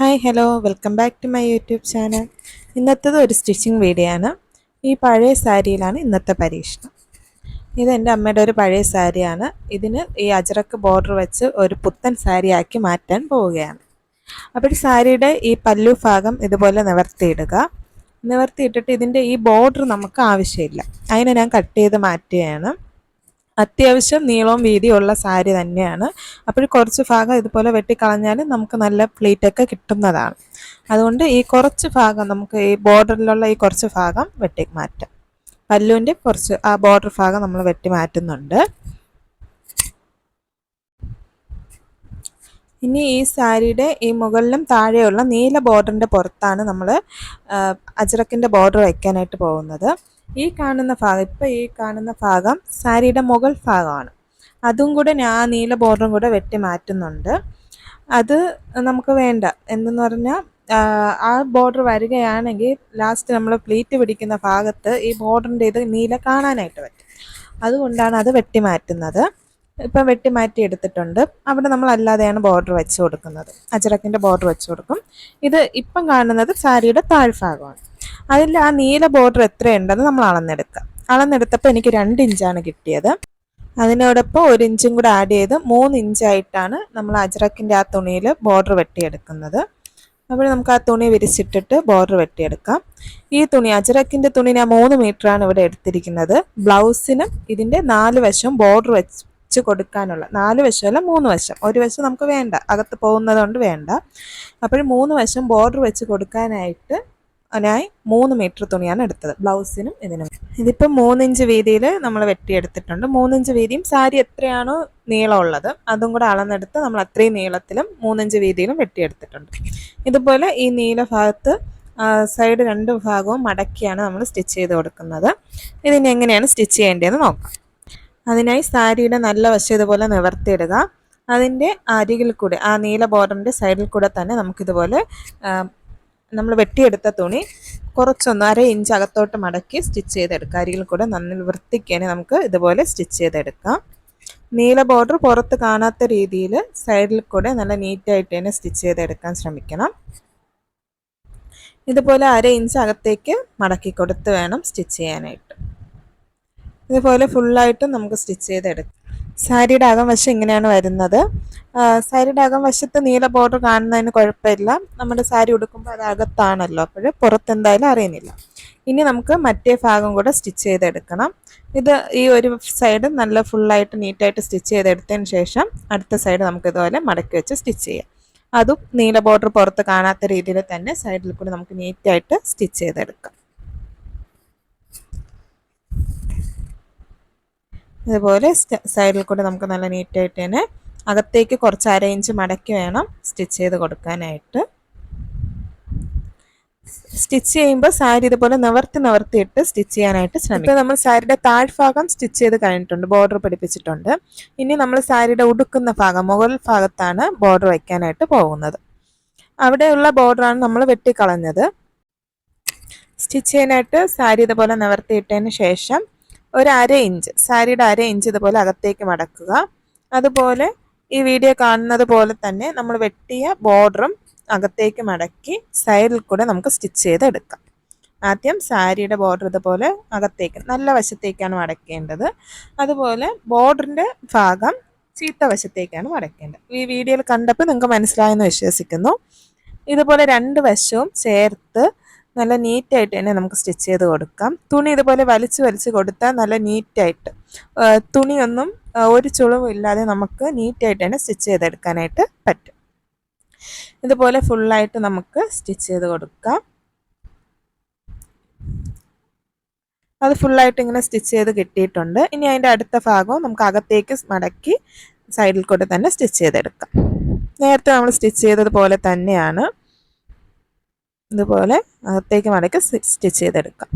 Hi hello welcome back to my YouTube channel ഇന്നത്തത് ഒരു stitching video ആണ്. ഈ പഴയ സാരിയിലാണ് ഇന്നത്തെ പരീക്ഷണം. ഇത് എന്റെ അമ്മയുടെ ഒരു പഴയ സാരിയാണ്. ഇതിന് ഈ അജറക്ക് ബോർഡർ വെച്ച് ഒരു പുത്തൻ സാരിയാക്കി മാറ്റാൻ പോവുകയാണ്. അപ്പോൾ സാരിയുടെ ഈ പല്ലു ഭാഗം ഇതുപോലെ നിവർത്തിയിടുക. നിവർത്തിയിട്ടിട്ട് ഇതിന്റെ ഈ ബോർഡർ നമുക്ക് ആവശ്യമില്ല. അതിനെ ഞാൻ കട്ട് ചെയ്ത് മാറ്റുകയാണ്. അത്യാവശ്യം നീളവും വീതിയുള്ള സാരി തന്നെയാണ്. അപ്പോൾ കുറച്ച് ഭാഗം ഇതുപോലെ വെട്ടിക്കളഞ്ഞാൽ നമുക്ക് നല്ല പ്ലീറ്റൊക്കെ കിട്ടുന്നതാണ്. അതുകൊണ്ട് ഈ കുറച്ച് ഭാഗം നമുക്ക് ഈ ബോർഡറിലുള്ള ഈ കുറച്ച് ഭാഗം വെട്ടി മാറ്റാം പല്ലുവിന്റെ കുറച്ച് ആ ബോർഡർ ഭാഗം നമ്മൾ വെട്ടി മാറ്റുന്നുണ്ട് ഇനി ഈ സാരിയുടെ ഈ മുകളിലും താഴെയുള്ള നീല ബോർഡറിന്റെ പുറത്താണ് നമ്മൾ അജറക്കിന്റെ ബോർഡർ വയ്ക്കാനായിട്ട് പോകുന്നത്. ഈ കാണുന്ന ഭാഗം ഇപ്പം ഈ കാണുന്ന ഭാഗം സാരിയുടെ മുകൾ ഭാഗമാണ്. അതും കൂടെ ഞാൻ ആ നീല ബോർഡറും കൂടെ വെട്ടി മാറ്റുന്നുണ്ട്. അത് നമുക്ക് വേണ്ട. എന്തെന്ന് പറഞ്ഞാൽ ആ ബോർഡർ വരികയാണെങ്കിൽ ലാസ്റ്റ് നമ്മൾ പ്ലീറ്റ് പിടിക്കുന്ന ഭാഗത്ത് ഈ ബോർഡറിന്റെ ഇത് നീല കാണാനായിട്ട് പറ്റും. അതുകൊണ്ടാണ് അത് വെട്ടി മാറ്റുന്നത്. ഇപ്പം വെട്ടി മാറ്റി എടുത്തിട്ടുണ്ട്. അവിടെ നമ്മൾ അല്ലാതെയാണ് ബോർഡർ വെച്ച് കൊടുക്കുന്നത്. അജറക്കിന്റെ ബോർഡർ വെച്ച് കൊടുക്കും. ഇത് ഇപ്പം കാണുന്നത് സാരിയുടെ താഴ്ഭാഗമാണ് അതിൽ ആ നീല ബോർഡർ എത്രയുണ്ടെന്ന് നമ്മൾ അളന്നെടുക്കുക അളന്നെടുത്തപ്പോൾ എനിക്ക് രണ്ട് ഇഞ്ചാണ് കിട്ടിയത്. അതിനോടൊപ്പം ഒരു ഇഞ്ചും കൂടെ ആഡ് ചെയ്ത് മൂന്ന് ഇഞ്ചായിട്ടാണ് നമ്മൾ അജ്രക്കിന്റെ ആ തുണിയിൽ ബോർഡർ വെട്ടിയെടുക്കുന്നത്. അപ്പോൾ നമുക്ക് ആ തുണി വിരിച്ചിട്ടിട്ട് ബോർഡർ വെട്ടിയെടുക്കാം. ഈ തുണി അജറക്കിന്റെ തുണി ഞാൻ മൂന്ന് മീറ്ററാണ് ഇവിടെ എടുത്തിരിക്കുന്നത്. ബ്ലൗസിനും ഇതിന്റെ നാല് വശം ബോർഡർ വെച്ച് കൊടുക്കാനുള്ള നാല് വശമല്ല മൂന്ന് വശം. ഒരു വശം നമുക്ക് വേണ്ട അകത്ത് പോകുന്നത് കൊണ്ട് വേണ്ട. അപ്പോൾ മൂന്ന് വശം ബോർഡർ വെച്ച് കൊടുക്കാനായിട്ട് അതിനായി മൂന്ന് മീറ്റർ തുണിയാണ് എടുത്തത്. ബ്ലൗസിനും ഇതിനും. ഇതിപ്പോൾ മൂന്നിഞ്ച് വീതിയിൽ നമ്മൾ വെട്ടിയെടുത്തിട്ടുണ്ട്. മൂന്നിഞ്ച് വീതിയും സാരി എത്രയാണോ നീളമുള്ളത് അതും കൂടെ അളന്നെടുത്ത് നമ്മൾ അത്രയും നീളത്തിലും മൂന്നിഞ്ച് വീതിയിലും വെട്ടിയെടുത്തിട്ടുണ്ട്. ഇതുപോലെ ഈ നീല ഭാഗത്ത് സൈഡ് രണ്ട് ഭാഗവും മടക്കിയാണ് നമ്മൾ സ്റ്റിച്ച് ചെയ്ത് കൊടുക്കുന്നത്. ഇതിന് എങ്ങനെയാണ് സ്റ്റിച്ച് ചെയ്യേണ്ടതെന്ന് നോക്കാം. അതിനായി സാരിയുടെ നല്ല വശം ഇതുപോലെ നിവർത്തിയിടുക. അതിന്റെ അരികിൽ കൂടെ ആ നീല ബോർഡറിന്റെ സൈഡിൽ കൂടെ തന്നെ നമുക്കിതുപോലെ നമ്മൾ വെട്ടിയെടുത്ത തുണി കുറച്ചൊന്ന് അര ഇഞ്ച് അകത്തോട്ട് മടക്കി സ്റ്റിച്ച് ചെയ്തെടുക്കുക അരികിൽ കൂടെ നന്നിൽ വൃത്തിക്കാനെ നമുക്ക് ഇതുപോലെ സ്റ്റിച്ച് ചെയ്തെടുക്കാം. നീല ബോർഡർ പുറത്ത് കാണാത്ത രീതിയിൽ സൈഡിൽ കൂടെ നല്ല നീറ്റായിട്ട് തന്നെ സ്റ്റിച്ച് ചെയ്തെടുക്കാൻ ശ്രമിക്കണം. ഇതുപോലെ അര ഇഞ്ച് അകത്തേക്ക് മടക്കി കൊടുത്ത് വേണം സ്റ്റിച്ച് ചെയ്യാനായിട്ട്. ഇതുപോലെ ഫുള്ളായിട്ടും നമുക്ക് സ്റ്റിച്ച് ചെയ്തെടുക്കാം. സാരിയുടെ അകം വശം ഇങ്ങനെയാണ് വരുന്നത്. സാരിയുടെ അകം വശത്ത് നീല ബോർഡർ കാണുന്നതിന് കുഴപ്പമില്ല. നമ്മുടെ സാരി ഉടുക്കുമ്പോൾ അത് അകത്താണല്ലോ. അപ്പോൾ പുറത്തെന്തായാലും അറിയുന്നില്ല. ഇനി നമുക്ക് മറ്റേ ഭാഗം കൂടെ സ്റ്റിച്ച് ചെയ്തെടുക്കണം. ഇത് ഈ ഒരു സൈഡ് നല്ല ഫുള്ളായിട്ട് നീറ്റായിട്ട് സ്റ്റിച്ച് ചെയ്തെടുത്തതിന് ശേഷം അടുത്ത സൈഡ് നമുക്ക് ഇതുപോലെ മടക്കി വെച്ച് സ്റ്റിച്ച് ചെയ്യാം. അതും നീല ബോർഡർ പുറത്ത് കാണാത്ത രീതിയിൽ തന്നെ സൈഡിൽ കൂടി നമുക്ക് നീറ്റായിട്ട് സ്റ്റിച്ച് ചെയ്തെടുക്കാം. ഇതുപോലെ സൈഡിൽ കൂടെ നമുക്ക് നല്ല നീറ്റായിട്ട് തന്നെ അകത്തേക്ക് കുറച്ച് അര ഇഞ്ച് മടക്കി വേണം സ്റ്റിച്ച് ചെയ്ത് കൊടുക്കാനായിട്ട്. സ്റ്റിച്ച് ചെയ്യുമ്പോൾ സാരി ഇതുപോലെ നിവർത്തി നിവർത്തിയിട്ട് സ്റ്റിച്ച് ചെയ്യാനായിട്ട് ശ്രമിക്കും. നമ്മൾ സാരിയുടെ താഴ്ഭാഗം സ്റ്റിച്ച് ചെയ്ത് കഴിഞ്ഞിട്ടുണ്ട് ബോർഡർ പിടിപ്പിച്ചിട്ടുണ്ട്. ഇനി നമ്മൾ സാരിയുടെ ഉടുക്കുന്ന ഭാഗം മുകൾ ഭാഗത്താണ് ബോർഡർ വയ്ക്കാനായിട്ട് പോകുന്നത്. അവിടെയുള്ള ബോർഡറാണ് നമ്മൾ വെട്ടിക്കളഞ്ഞത്. സ്റ്റിച്ച് ചെയ്യാനായിട്ട് സാരി ഇതുപോലെ നിവർത്തിയിട്ടതിന് ശേഷം ഒരു അര ഇഞ്ച് സാരിയുടെ അര ഇഞ്ച് ഇതുപോലെ അകത്തേക്ക് മടക്കുക. അതുപോലെ ഈ വീഡിയോ കാണുന്നത് പോലെ തന്നെ നമ്മൾ വെട്ടിയ ബോർഡറും അകത്തേക്ക് മടക്കി സൈഡിൽ കൂടെ നമുക്ക് സ്റ്റിച്ച് ചെയ്തെടുക്കാം ആദ്യം സാരിയുടെ ബോർഡർ ഇതുപോലെ അകത്തേക്ക് നല്ല വശത്തേക്കാണ് മടക്കേണ്ടത്. അതുപോലെ ബോർഡറിന്റെ ഭാഗം ചീത്ത വശത്തേക്കാണ് മടക്കേണ്ടത്. ഈ വീഡിയോയിൽ കണ്ടപ്പോൾ നിങ്ങൾക്ക് മനസ്സിലായെന്ന് വിശ്വസിക്കുന്നു. ഇതുപോലെ രണ്ട് വശവും ചേർത്ത് നല്ല നീറ്റായിട്ട് തന്നെ നമുക്ക് സ്റ്റിച്ച് ചെയ്ത് കൊടുക്കാം. തുണി ഇതുപോലെ വലിച്ച് വലിച്ച് കൊടുത്താൽ നല്ല നീറ്റായിട്ട് തുണിയൊന്നും ഒരു ചുളവും ഇല്ലാതെ നമുക്ക് നീറ്റായിട്ട് തന്നെ സ്റ്റിച്ച് ചെയ്തെടുക്കാനായിട്ട് പറ്റും. ഇതുപോലെ ഫുള്ളായിട്ട് നമുക്ക് സ്റ്റിച്ച് ചെയ്ത് കൊടുക്കാം. അത് ഫുള്ളായിട്ട് ഇങ്ങനെ സ്റ്റിച്ച് ചെയ്ത് കിട്ടിയിട്ടുണ്ട്. ഇനി അതിന്റെ അടുത്ത ഭാഗവും നമുക്ക് അകത്തേക്ക് മടക്കി സൈഡിൽ കൂടെ തന്നെ സ്റ്റിച്ച് ചെയ്തെടുക്കാം. നേരത്തെ നമ്മൾ സ്റ്റിച്ച് ചെയ്തതുപോലെ തന്നെയാണ്. ഇതുപോലെ അകത്തേക്ക് മടക്കി സ്റ്റിച്ച് ചെയ്തെടുക്കാം.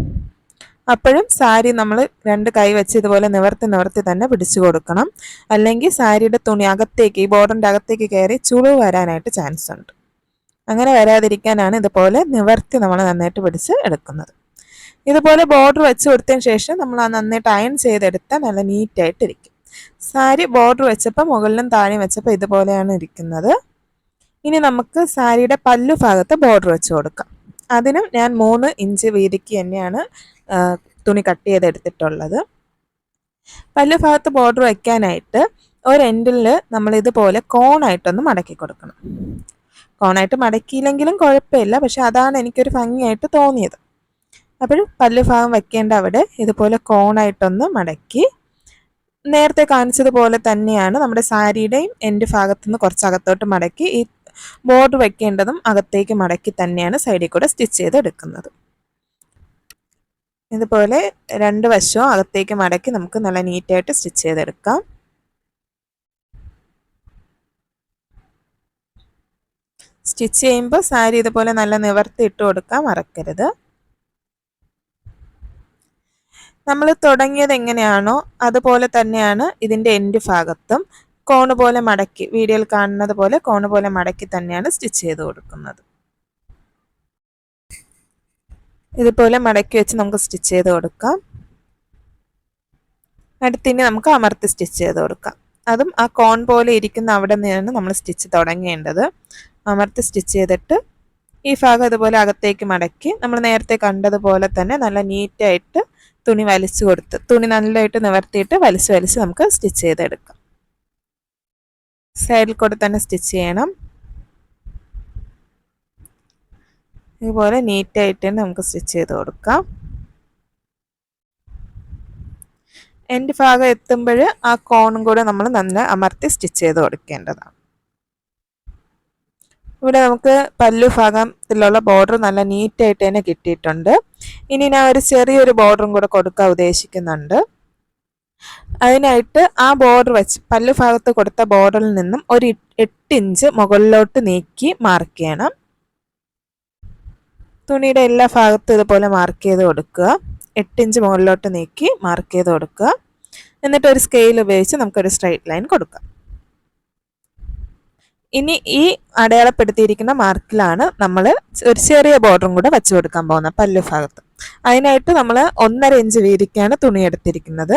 അപ്പോഴും സാരി നമ്മൾ രണ്ട് കൈ വെച്ച് ഇതുപോലെ നിവർത്തി നിവർത്തി തന്നെ പിടിച്ചു കൊടുക്കണം. അല്ലെങ്കിൽ സാരിയുടെ തുണി അകത്തേക്ക് ഈ ബോർഡറിന്റെ അകത്തേക്ക് കയറി ചുളിവ് വരാനായിട്ട് ചാൻസ് ഉണ്ട്. അങ്ങനെ വരാതിരിക്കാനാണ് ഇതുപോലെ നിവർത്തി നമ്മൾ നന്നായിട്ട് പിടിച്ച് എടുക്കുന്നത്. ഇതുപോലെ ബോർഡർ വെച്ച് കൊടുത്തതിന് ശേഷം നമ്മൾ ആ നന്നായിട്ട് അയൺ ചെയ്തെടുത്താൽ നല്ല നീറ്റായിട്ടിരിക്കും സാരി ബോർഡർ വെച്ചപ്പോൾ മുകളിലും താഴെയും വെച്ചപ്പോൾ ഇതുപോലെയാണ് ഇരിക്കുന്നത്. ഇനി നമുക്ക് സാരിയുടെ പല്ലു ഭാഗത്ത് ബോർഡർ വെച്ച് കൊടുക്കാം. അതിനും ഞാൻ മൂന്ന് ഇഞ്ച് വീതിക്ക് തന്നെയാണ് തുണി കട്ട് ചെയ്തെടുത്തിട്ടുള്ളത് പല്ലു ഭാഗത്ത് ബോർഡർ വയ്ക്കാനായിട്ട് ഒരു നമ്മൾ ഇതുപോലെ കോണായിട്ടൊന്ന് മടക്കി കൊടുക്കണം. കോണായിട്ട് മടക്കിയില്ലെങ്കിലും കുഴപ്പമില്ല പക്ഷെ അതാണ് എനിക്കൊരു ഭംഗിയായിട്ട് തോന്നിയത്. അപ്പോഴും പല്ലു ഭാഗം വയ്ക്കേണ്ട അവിടെ ഇതുപോലെ കോണായിട്ടൊന്ന് മടക്കി നേരത്തെ കാണിച്ചതുപോലെ തന്നെയാണ് നമ്മുടെ സാരിയുടെയും എന്റെ ഭാഗത്തുനിന്ന് കുറച്ച് അകത്തോട്ട് മടക്കി ഈ ബോർഡർ വെക്കേണ്ടതും അകത്തേക്ക് മടക്കി തന്നെയാണ് സൈഡിൽ കൂടെ സ്റ്റിച്ച് ചെയ്തെടുക്കുന്നത്. ഇതുപോലെ രണ്ട് വശവും അകത്തേക്ക് മടക്കി നമുക്ക് നല്ല നീറ്റായിട്ട് സ്റ്റിച്ച് ചെയ്തെടുക്കാം. സ്റ്റിച്ച് ചെയ്യുമ്പോൾ സാരി ഇതുപോലെ നല്ല നിവർത്തി ഇട്ട് കൊടുക്കാൻ മറക്കരുത്. നമ്മൾ തുടങ്ങിയത് എങ്ങനെയാണോ അതുപോലെ തന്നെയാണ് ഇതിന്റെ എൻഡ് ഭാഗത്തും. കോണ് പോലെ മടക്കി വീഡിയോയിൽ കാണുന്നത് പോലെ കോണ് പോലെ മടക്കി തന്നെയാണ് സ്റ്റിച്ച് ചെയ്ത് കൊടുക്കുന്നത്. ഇതുപോലെ മടക്കി വെച്ച് നമുക്ക് സ്റ്റിച്ച് ചെയ്ത് കൊടുക്കാം. അടുത്തിനി നമുക്ക് അമർത്തി സ്റ്റിച്ച് ചെയ്ത് കൊടുക്കാം. അതും ആ കോൺ പോലെ ഇരിക്കുന്ന അവിടെ നിന്നാണ് നമ്മൾ സ്റ്റിച്ച് തുടങ്ങേണ്ടത്. അമർത്തി സ്റ്റിച്ച് ചെയ്തിട്ട് ഈ ഭാഗം ഇതുപോലെ അകത്തേക്ക് മടക്കി നമ്മൾ നേരത്തെ കണ്ടതുപോലെ തന്നെ നല്ല നീറ്റായിട്ട് തുണി വലിച്ചു കൊടുത്ത് തുണി നല്ലതായിട്ട് നിവർത്തിയിട്ട് വലിച്ചു വലിച്ച് നമുക്ക് സ്റ്റിച്ച് ചെയ്തെടുക്കാം. സൈഡിൽ കൂടെ തന്നെ സ്റ്റിച്ച് ചെയ്യണം. ഇതുപോലെ നീറ്റായിട്ട് തന്നെ നമുക്ക് സ്റ്റിച്ച് ചെയ്ത് കൊടുക്കാം. എന്റെ ഭാഗം എത്തുമ്പോൾ ആ കോണും കൂടെ നമ്മൾ നല്ല അമർത്തി സ്റ്റിച്ച് ചെയ്ത് കൊടുക്കേണ്ടതാണ്. ഇവിടെ നമുക്ക് പല്ലു ഭാഗത്തിലുള്ള ബോർഡർ നല്ല നീറ്റായിട്ട് തന്നെ കിട്ടിയിട്ടുണ്ട്. ഇനി ഞാൻ ഒരു ചെറിയൊരു ബോർഡറും കൂടെ കൊടുക്കാൻ ഉദ്ദേശിക്കുന്നുണ്ട്. അതിനായിട്ട് ആ ബോർഡർ വെച്ച് പല്ലു ഭാഗത്ത് കൊടുത്ത ബോർഡറിൽ നിന്നും ഒരു എട്ട് ഇഞ്ച് മുകളിലോട്ട് നീക്കി മാർക്ക് ചെയ്യണം. തുണിയുടെ എല്ലാ ഭാഗത്തും ഇതുപോലെ മാർക്ക് ചെയ്ത് കൊടുക്കുക. എട്ട് ഇഞ്ച് മുകളിലോട്ട് നീക്കി മാർക്ക് ചെയ്ത് കൊടുക്കുക. എന്നിട്ട് ഒരു സ്കെയിൽ ഉപയോഗിച്ച് നമുക്കൊരു സ്ട്രൈറ്റ് ലൈൻ കൊടുക്കാം. ഇനി ഈ അടയാളപ്പെടുത്തിയിരിക്കുന്ന മാർക്കിലാണ് നമ്മൾ ഒരു ചെറിയ ബോർഡറും കൂടെ വെച്ച് കൊടുക്കാൻ പോകുന്നത് പല്ലു ഭാഗത്ത്. അതിനായിട്ട് നമ്മൾ ഒന്നര ഇഞ്ച് വീതിക്കാണ് തുണി എടുത്തിരിക്കുന്നത്.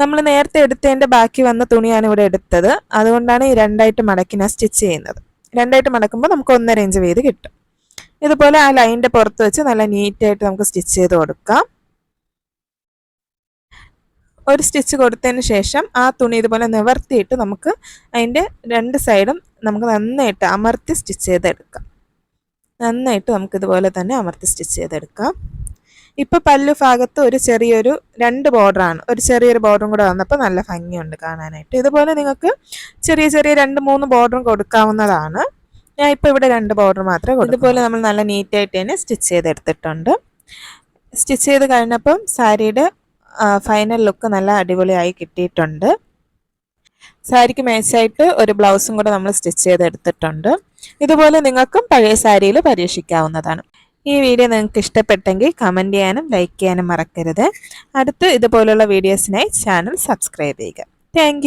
നമ്മൾ നേരത്തെ എടുത്തതിന്റെ ബാക്കി വന്ന തുണിയാണ് ഇവിടെ എടുത്തത്. അതുകൊണ്ടാണ് ഈ രണ്ടായിട്ട് മടക്കി ഞാൻ സ്റ്റിച്ച് ചെയ്യുന്നത്. രണ്ടായിട്ട് മടക്കുമ്പോൾ നമുക്ക് ഒന്നര ഇഞ്ച് വീതി കിട്ടും. ഇതുപോലെ ആ ലൈനിന്റെ പുറത്ത് വെച്ച് നല്ല നീറ്റായിട്ട് നമുക്ക് സ്റ്റിച്ച് ചെയ്ത് കൊടുക്കാം. ഒരു സ്റ്റിച്ച് കൊടുത്തതിന് ശേഷം ആ തുണി ഇതുപോലെ നിവർത്തിയിട്ട് നമുക്ക് അതിന്റെ രണ്ട് സൈഡും നമുക്ക് നന്നായിട്ട് അമർത്തി സ്റ്റിച്ച് ചെയ്തെടുക്കാം. നന്നായിട്ട് നമുക്കിതുപോലെ തന്നെ അമർത്തി സ്റ്റിച്ച് ചെയ്തെടുക്കാം. ഇപ്പോൾ പല്ലു ഭാഗത്ത് ഒരു ചെറിയൊരു രണ്ട് ബോർഡറാണ് ഒരു ചെറിയൊരു ബോർഡറും കൂടെ വന്നപ്പോൾ നല്ല ഭംഗിയുണ്ട് കാണാനായിട്ട്. ഇതുപോലെ നിങ്ങൾക്ക് ചെറിയ ചെറിയ രണ്ട് മൂന്ന് ബോർഡറും കൊടുക്കാവുന്നതാണ്. ഞാൻ ഇപ്പോൾ ഇവിടെ രണ്ട് ബോർഡർ മാത്രമേ ഇതുപോലെ നമ്മൾ നല്ല നീറ്റായിട്ട് തന്നെ സ്റ്റിച്ച് ചെയ്തെടുത്തിട്ടുണ്ട്. സ്റ്റിച്ച് ചെയ്ത് കഴിഞ്ഞപ്പം സാരിയുടെ ഫൈനൽ ലുക്ക് നല്ല അടിപൊളിയായി കിട്ടിയിട്ടുണ്ട്. സാരിക്ക് മേച്ചായിട്ട് ഒരു ബ്ലൗസും കൂടെ നമ്മൾ സ്റ്റിച്ച് ചെയ്തെടുത്തിട്ടുണ്ട്. ഇതുപോലെ നിങ്ങൾക്കും പഴയ സാരിയിൽ പരീക്ഷിക്കാവുന്നതാണ്. ഈ വീഡിയോ നിങ്ങൾക്ക് ഇഷ്ടപ്പെട്ടെങ്കിൽ കമന്റ് ചെയ്യാനും ലൈക്ക് ചെയ്യാനും മറക്കരുത്. അടുത്ത് ഇതുപോലുള്ള വീഡിയോസിനായി ചാനൽ സബ്സ്ക്രൈബ് ചെയ്യുക. താങ്ക്